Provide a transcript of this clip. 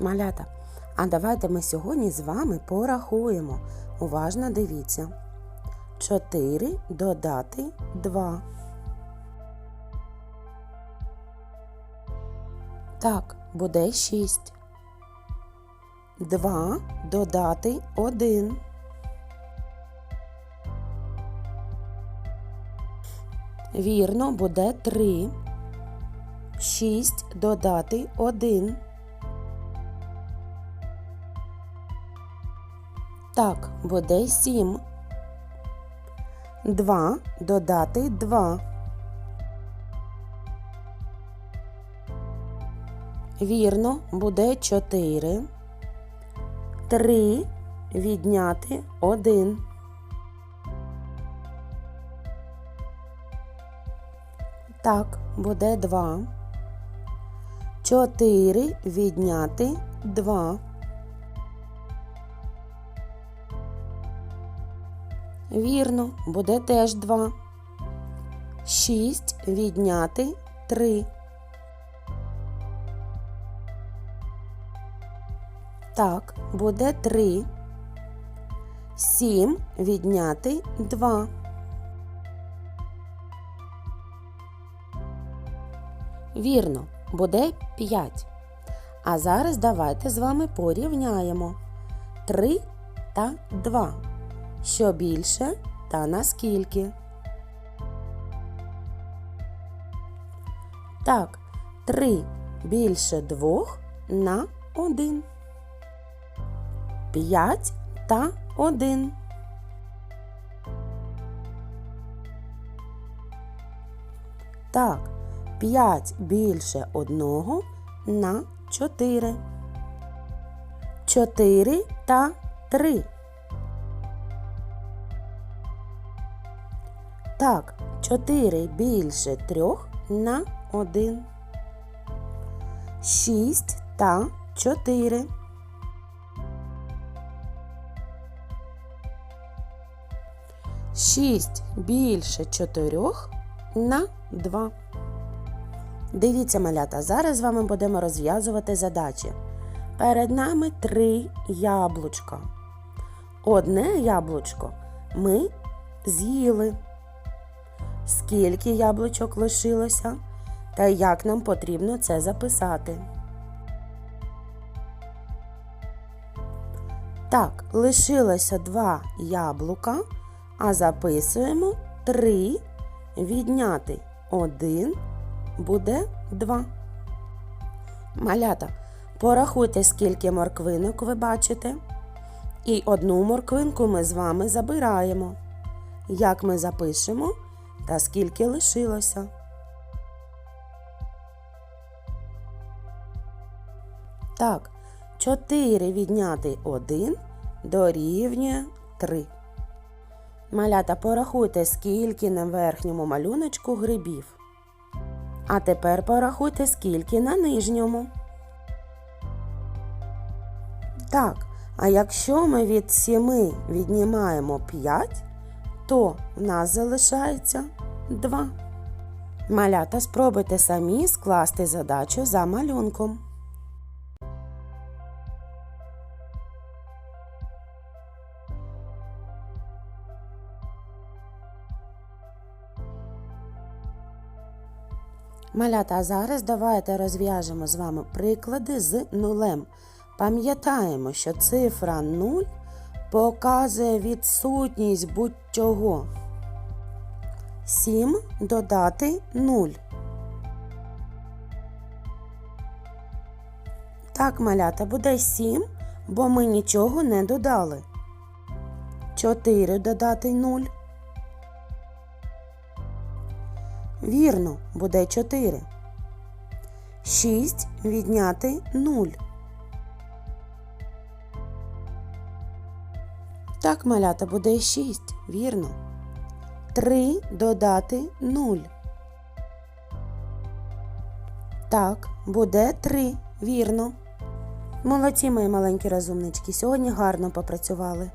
Малята, а давайте ми сьогодні з вами порахуємо. Уважно дивіться. 4 додати 2. Так, буде 6. 2 додати 1. Вірно, буде 3. 6 додати 1. Так, буде 7. 2 додати 2. Вірно, буде 4. 3 відняти 1. Так, буде 2. 4 відняти 2. Вірно, буде теж 2. 6 відняти 3. Так, буде 3. 7 відняти 2. Вірно, буде 5. А зараз давайте з вами порівняємо 3 та 2. Що більше та наскільки? Так, 3 більше 2 на 1. 5 та 1. Так, 5 більше 1 на 4. 4 та 3. Так, 4 більше 3 на 1. 6 та 4. Шість більше чотирьох на 2. Дивіться, малята, зараз з вами будемо розв'язувати задачі. Перед нами три яблучка. Одне яблучко ми з'їли. Скільки яблучок лишилося та як нам потрібно це записати. Так, лишилося два яблука, а записуємо три відняти один буде два. Малята, порахуйте, скільки морквинок ви бачите. І одну морквинку ми з вами забираємо. Як ми запишемо та скільки лишилося. Так, 4 відняти 1 дорівнює 3. Малята, порахуйте, скільки на верхньому малюночку грибів. А тепер порахуйте, скільки на нижньому. Так, а якщо ми від 7 віднімаємо 5, то в нас залишається 2. Малята, спробуйте самі скласти задачу за малюнком. Малята, а зараз давайте розв'яжемо з вами приклади з нулем. Пам'ятаємо, що цифра 0 показує відсутність будь-чого. 7 додати 0. Так, малята, буде 7, бо ми нічого не додали. 4 додати 0. Вірно, буде 4. 6 відняти 0. Так, малята, буде 6. Вірно. 3 додати 0. Так, буде 3. Вірно. Молодці, мої маленькі розумнички. Сьогодні гарно попрацювали.